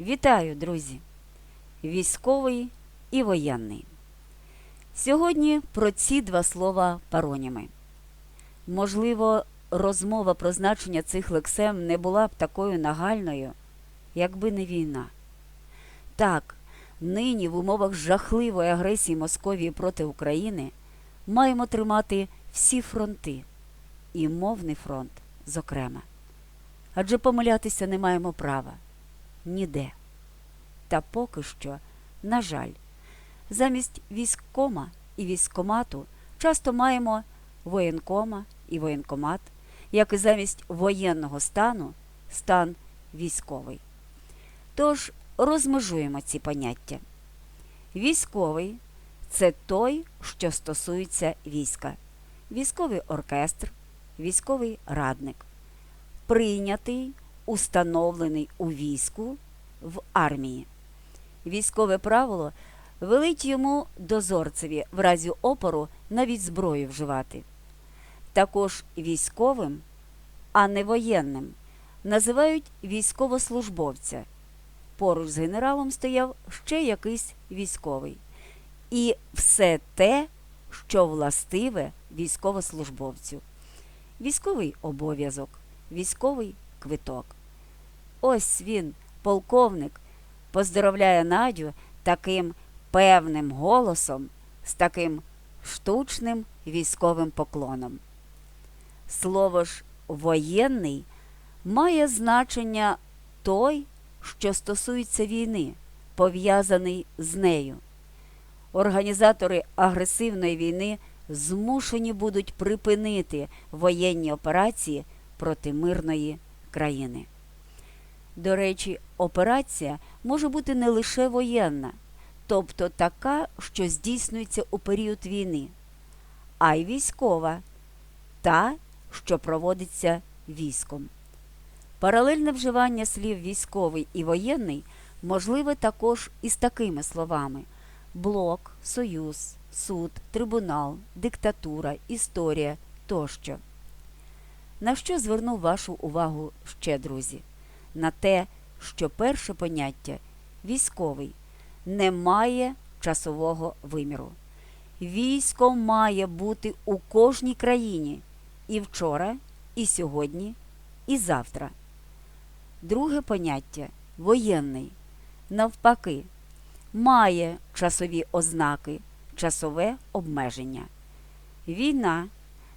Вітаю, друзі! Військовий і воєнний. Сьогодні про ці два слова пароніми. Можливо, розмова про значення цих лексем не була б такою нагальною, якби не війна. Так, нині в умовах жахливої агресії Московії проти України маємо тримати всі фронти, і мовний фронт, зокрема. Адже помилятися не маємо права ніде. Та поки що, на жаль, замість військкома і військкомату часто маємо воєнкома і воєнкомат, як і замість воєнного стану стан військовий. Тож розмежуємо ці поняття. Військовий це той, що стосується війська, військовий оркестр, військовий радник, прийнятий, установлений у війську в армії. Військове правило велить йому дозорцеві в разі опору навіть зброю вживати. Також військовим, а не воєнним, називають військовослужбовця. Поруч з генералом стояв ще якийсь військовий. І все те, що властиве військовослужбовцю. Військовий обов'язок, військовий квиток. Ось він, полковник, поздоровляє Надю таким певним голосом, з таким штучним військовим поклоном. Слово ж воєнний має значення той, що стосується війни, пов'язаний з нею. Організатори агресивної війни змушені будуть припинити воєнні операції проти мирної країни. До речі, операція може бути не лише воєнна, тобто така, що здійснюється у період війни, а й військова, та, що проводиться військом. Паралельне вживання слів військовий і воєнний можливе також із такими словами: блок, союз, суд, трибунал, диктатура, історія тощо. На що звернув вашу увагу ще, друзі? На те, що перше поняття військовий не має часового виміру. Військо має бути у кожній країні і вчора, і сьогодні, і завтра. Друге поняття воєнний, навпаки, має часові ознаки, часове обмеження. Війна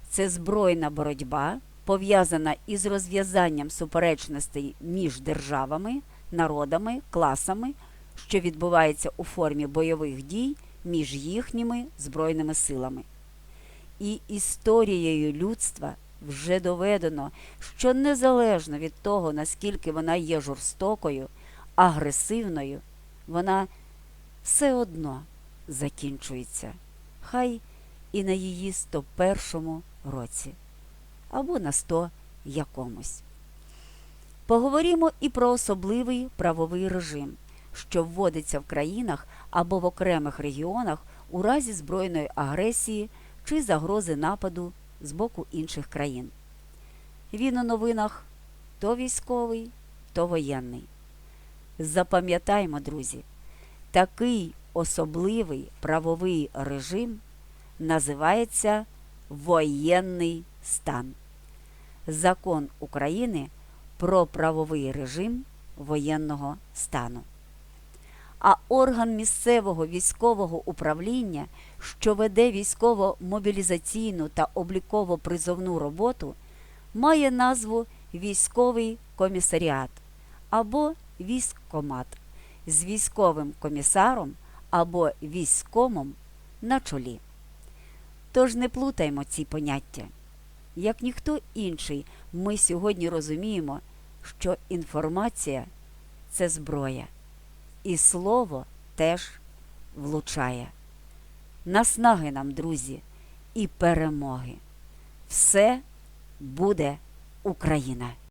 це збройна боротьба, пов'язана із розв'язанням суперечностей між державами, народами, класами, що відбувається у формі бойових дій між їхніми збройними силами. І історією людства вже доведено, що незалежно від того, наскільки вона є жорстокою, агресивною, вона все одно закінчується, хай і на її 101 році, або на 100 якомусь. Поговоримо і про особливий правовий режим, що вводиться в країнах або в окремих регіонах у разі збройної агресії чи загрози нападу з боку інших країн. Він у новинах то військовий, то воєнний. Запам'ятаймо, друзі, такий особливий правовий режим називається воєнний стан. Закон України про правовий режим воєнного стану. А орган місцевого військового управління, що веде військово-мобілізаційну та обліково-призовну роботу, має назву Військовий комісаріат або військкомат з військовим комісаром або військкомом на чолі. Тож не плутаймо ці поняття. Як ніхто інший, ми сьогодні розуміємо, що інформація це зброя, і слово теж влучає. Наснаги нам, друзі, і перемоги. Все буде Україна!